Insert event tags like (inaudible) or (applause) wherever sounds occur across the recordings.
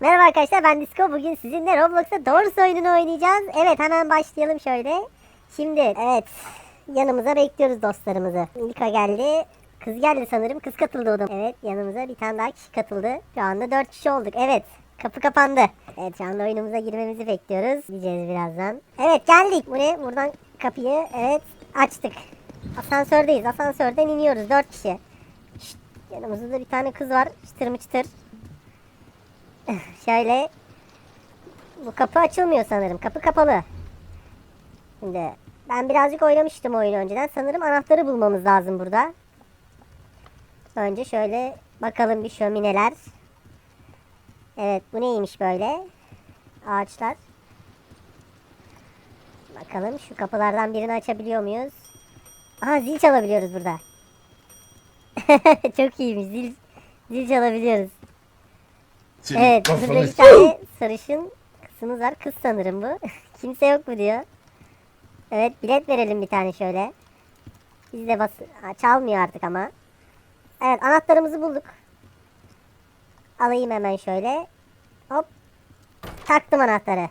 Merhaba arkadaşlar ben Disco. Bugün sizinle Roblox'ta Doors oyununu oynayacağız. Evet hemen başlayalım şöyle. Şimdi evet yanımıza bekliyoruz dostlarımızı. İlka geldi. Kız geldi sanırım. Kız katıldı o da. Evet yanımıza bir tane daha kişi katıldı. Şu anda 4 kişi olduk. Evet kapı kapandı. Evet şu anda oyunumuza girmemizi bekliyoruz. Diyeceğiz birazdan. Evet geldik. Bu ne? Buradan kapıyı evet açtık. Asansördeyiz. Asansörden iniyoruz 4 kişi. Şşt, yanımızda da bir tane kız var. Çıtır mı çıtır. Şöyle bu kapı açılmıyor sanırım. Kapı kapalı. Şimdi ben birazcık oynamıştım oyunu önceden. Sanırım anahtarı bulmamız lazım burada. Önce şöyle bakalım bir şömineler. Evet bu neymiş böyle? Ağaçlar. Bakalım şu kapılardan birini açabiliyor muyuz? Aha zil çalabiliyoruz burada. (laughs) Çok iyiymiş zil, zil çalabiliyoruz. Senin Evet burada kafanı bir (laughs) tane sarışın kızımız var. Kız sanırım bu. (laughs) Kimse yok mu diyor. Evet bilet verelim bir tane şöyle. Biz de bas çalmıyor artık ama. Evet anahtarımızı bulduk. Alayım hemen şöyle. Hop. Taktım anahtarı.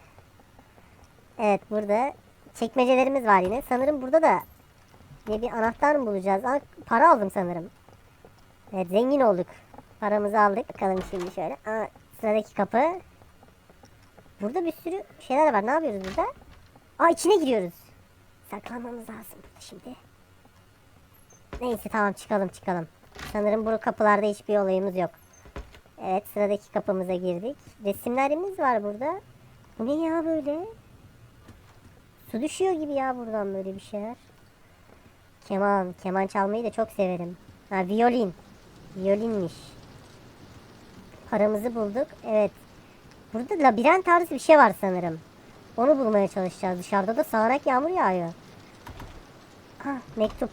Evet burada çekmecelerimiz var yine. Sanırım burada da ne bir anahtar mı bulacağız? Aa, para aldım sanırım. Evet zengin olduk. Paramızı aldık. Bakalım şimdi şöyle. Aa, sıradaki kapı. Burada bir sürü şeyler var. Ne yapıyoruz burada? Aa içine giriyoruz. Saklanmamız lazım burada şimdi. Neyse tamam çıkalım çıkalım. Sanırım bu kapılarda hiçbir olayımız yok. Evet sıradaki kapımıza girdik. Resimlerimiz var burada. Bu ne ya böyle? Su düşüyor gibi ya buradan böyle bir şeyler. Keman. Keman çalmayı da çok severim. Ha violin. Violinmiş. Paramızı bulduk. Evet. Burada labirent tarzı bir şey var sanırım. Onu bulmaya çalışacağız. Dışarıda da sağanak yağmur yağıyor. Ah mektup.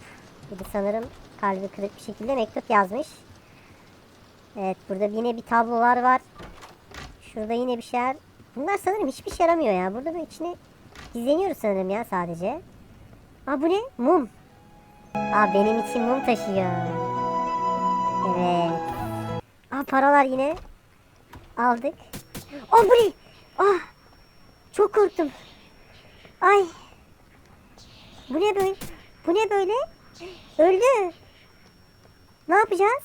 Biri sanırım kalbi kırık bir şekilde mektup yazmış. Evet burada yine bir tablolar var. Şurada yine bir şeyler. Bunlar sanırım hiçbir şey yaramıyor ya. Burada böyle içine gizleniyoruz sanırım ya sadece. Aa bu ne? Mum. Aa benim için mum taşıyor. Evet. Aa paralar yine. Aldık. Oh bu? Ah. Çok korktum. Ay. Bu ne böyle? Bu ne böyle? Öldü. Ne yapacağız?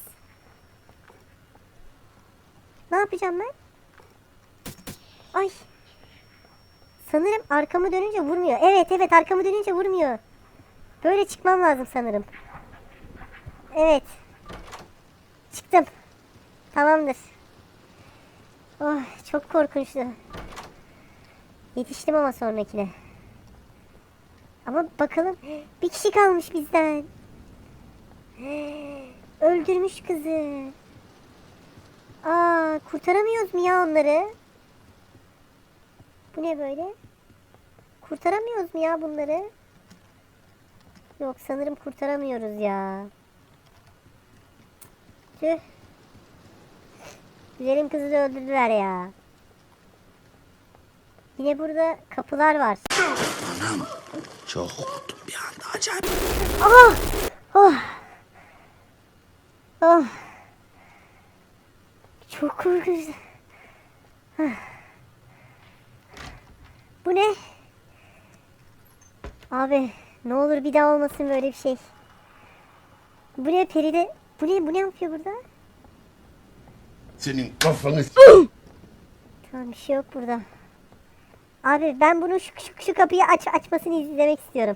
Ne yapacağım ben? Ay. Sanırım arkamı dönünce vurmuyor. Evet evet arkamı dönünce vurmuyor. Böyle çıkmam lazım sanırım. Evet. Çıktım. Tamamdır. Oh çok korkunçtu. Yetiştim ama sonrakine. Ama bakalım bir kişi kalmış bizden. Öldürmüş kızı. Aa kurtaramıyoruz mu ya onları? Bu ne böyle? Kurtaramıyoruz mu ya bunları? Yok sanırım kurtaramıyoruz ya. Tüh. Güzelim kızı da öldürdüler ya. Yine burada kapılar var. Çok korktum bir anda acayip. Oh! Oh! Oh! Çok korkunç. Hah. Bu ne? Abi ne olur bir daha olmasın böyle bir şey. Bu ne peride? Bu ne? Bu ne yapıyor burada? Senin kafanı Tamam bir şey yok burada. Abi ben bunu şu, şu, şu kapıyı aç açmasını izlemek istiyorum.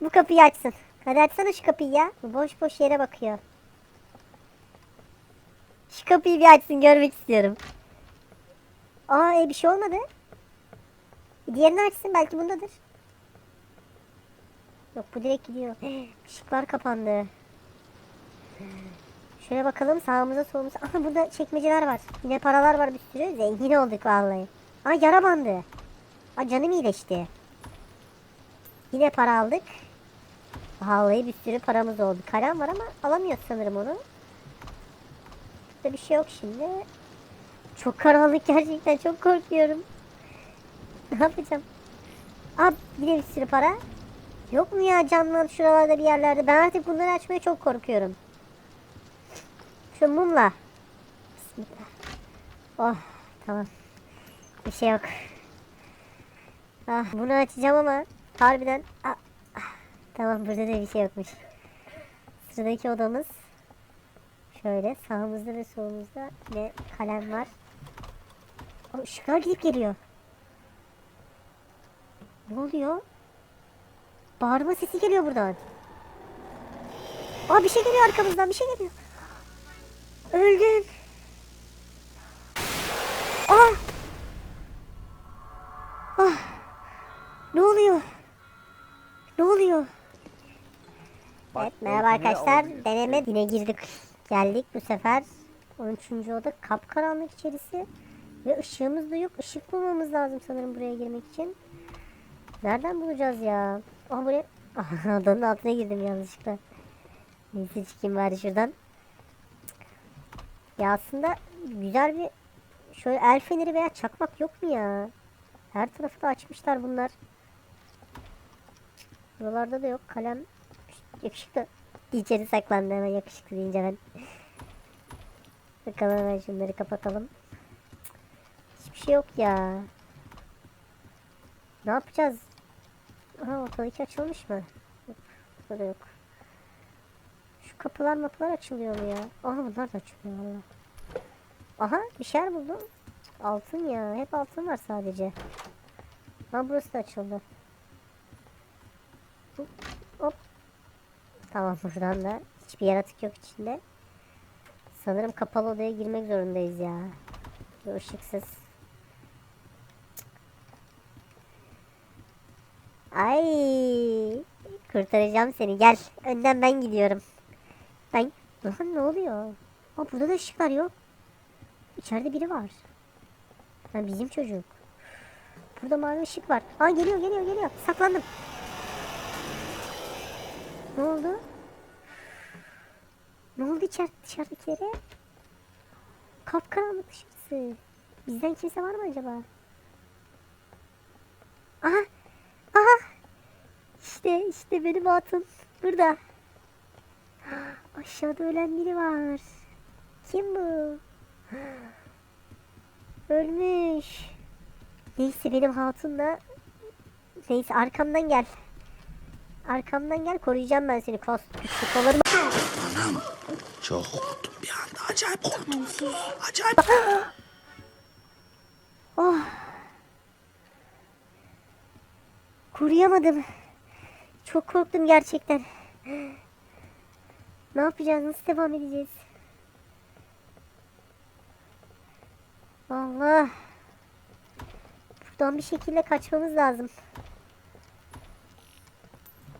Bu kapıyı açsın. Hadi açsana şu kapıyı ya. Boş boş yere bakıyor. Şu kapıyı bir açsın görmek istiyorum. Aa e, bir şey olmadı. Diğerini açsın belki bundadır. Yok bu direkt gidiyor. (gasps) Işıklar kapandı. Şöyle bakalım sağımıza solumuza. Aha burada çekmeceler var. Yine paralar var bir sürü. Zengin olduk vallahi. Aa yara bandı. Aa canım iyileşti. Yine para aldık. Vallahi bir sürü paramız oldu. Kalem var ama alamıyoruz sanırım onu. Burada bir şey yok şimdi. Çok karanlık gerçekten çok korkuyorum. (laughs) Ne yapacağım? Aa yine bir sürü para. Yok mu ya camlar şuralarda bir yerlerde? Ben artık bunları açmaya çok korkuyorum. Şu mumla. Bismillah. Oh tamam. Bir şey yok. Ah, bunu açacağım ama harbiden ah, ah. tamam burada da bir şey yokmuş. Sıradaki odamız şöyle sağımızda ve solumuzda ne kalem var. O ışıklar gidip geliyor. Ne oluyor? Bağırma sesi geliyor buradan. Aa bir şey geliyor arkamızdan bir şey geliyor. Öldüm. Ah! Ah! Ne oluyor? Ne oluyor? Evet merhaba arkadaşlar. Deneme yine girdik. Geldik bu sefer 13. oda kapkaranlık içerisi. Ve ışığımız da yok. Işık bulmamız lazım sanırım buraya girmek için. Nereden bulacağız ya? Aha buraya... (laughs) Aha, odanın altına girdim yanlışlıkla. Neyse çıkayım bari şuradan. Ya aslında güzel bir şöyle el feneri veya çakmak yok mu ya? Her tarafı da açmışlar bunlar. Buralarda da yok. Kalem yakışıklı. İçeri saklandı hemen yakışıklı deyince ben. (laughs) Bakalım hemen şunları kapatalım. Hiçbir şey yok ya. Ne yapacağız? Aha ortadaki açılmış mı? Burada yok. Kapılar mapılar açılıyor mu ya? Aha bunlar da açılıyor valla. Aha bir şeyler buldum. Altın ya. Hep altın var sadece. Ha burası da açıldı. Hop. Tamam buradan da hiçbir yaratık yok içinde. Sanırım kapalı odaya girmek zorundayız ya. Ve ışıksız. Ay kurtaracağım seni gel. Önden ben gidiyorum. Ben Lan ne oluyor? Aa, burada da ışıklar yok. İçeride biri var. Ha, bizim çocuk. Burada mavi ışık var. Aa geliyor geliyor geliyor. Saklandım. Ne oldu? Ne oldu içer dışarıdakilere? Kapkaranlık dışarısı. Bizden kimse var mı acaba? Aha! Aha! İşte işte benim hatun burada. Aşağıda ölen biri var. Kim bu? Ölmüş. Neyse benim hatun da Neyse arkamdan gel. Arkamdan gel koruyacağım ben seni. Kos, güçlü kollarımı. Anam çok korktum bir anda. Acayip korktum. Acayip. (gasps) Oh. Koruyamadım. Çok korktum gerçekten. Ne yapacağız? Nasıl devam edeceğiz? Allah. Buradan bir şekilde kaçmamız lazım.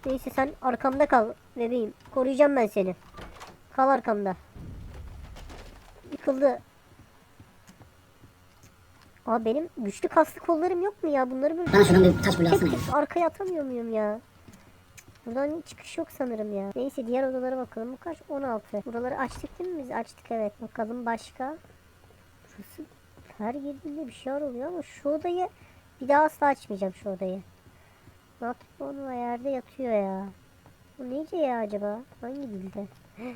Neyse sen arkamda kal bebeğim. Koruyacağım ben seni. Kal arkamda. Yıkıldı. Aa benim güçlü kaslı kollarım yok mu ya? Bunları böyle Bana şuradan bir taş tek arkaya atamıyor muyum ya? Buradan çıkış yok sanırım ya. Neyse diğer odalara bakalım. Bu kaç? 16. Buraları açtık değil mi biz? Açtık evet. Bakalım başka. Burası her girdiğinde bir şeyler oluyor ama şu odayı bir daha asla açmayacağım şu odayı. Onun yerde yatıyor ya. Bu neyce ya acaba? Hangi dilde? (gasps)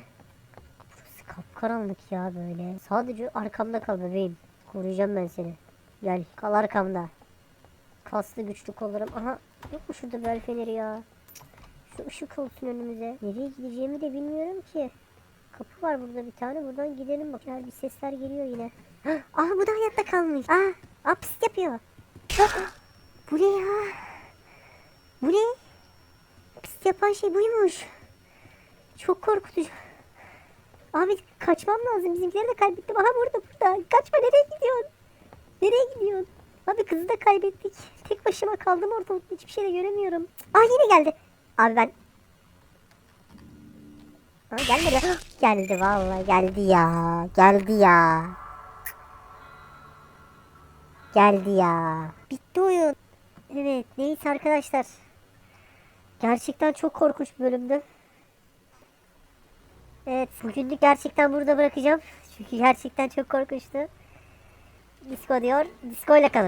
Burası kapkaranlık ya böyle. Sadece arkamda kal bebeğim. Koruyacağım ben seni. Gel kal arkamda. Kaslı güçlü kollarım. Aha yok mu şurada bel feneri ya? Şu ışık olsun önümüze. Nereye gideceğimi de bilmiyorum ki. Kapı var burada bir tane. Buradan gidelim bak. Bir sesler geliyor yine. Aa (gasps) bu da hayatta kalmış. Aa, aa pist yapıyor. Ah, bu ne ya? Bu ne? Pist yapan şey buymuş. Çok korkutucu. Abi kaçmam lazım. Bizimkileri de kaybettim. Aha burada burada. Kaçma nereye gidiyorsun? Nereye gidiyorsun? Abi kızı da kaybettik. Tek başıma kaldım ortalıkta. Hiçbir şey de göremiyorum. Aa yine geldi. Abi ben... Aa, gelmedi. (gasps) geldi vallahi geldi ya. Geldi ya. Geldi ya. Bitti oyun. Evet neyse arkadaşlar. Gerçekten çok korkunç bir bölümdü. Evet bugünlük gerçekten burada bırakacağım. Çünkü gerçekten çok korkunçtu. Disco diyor. Disco ile kalın.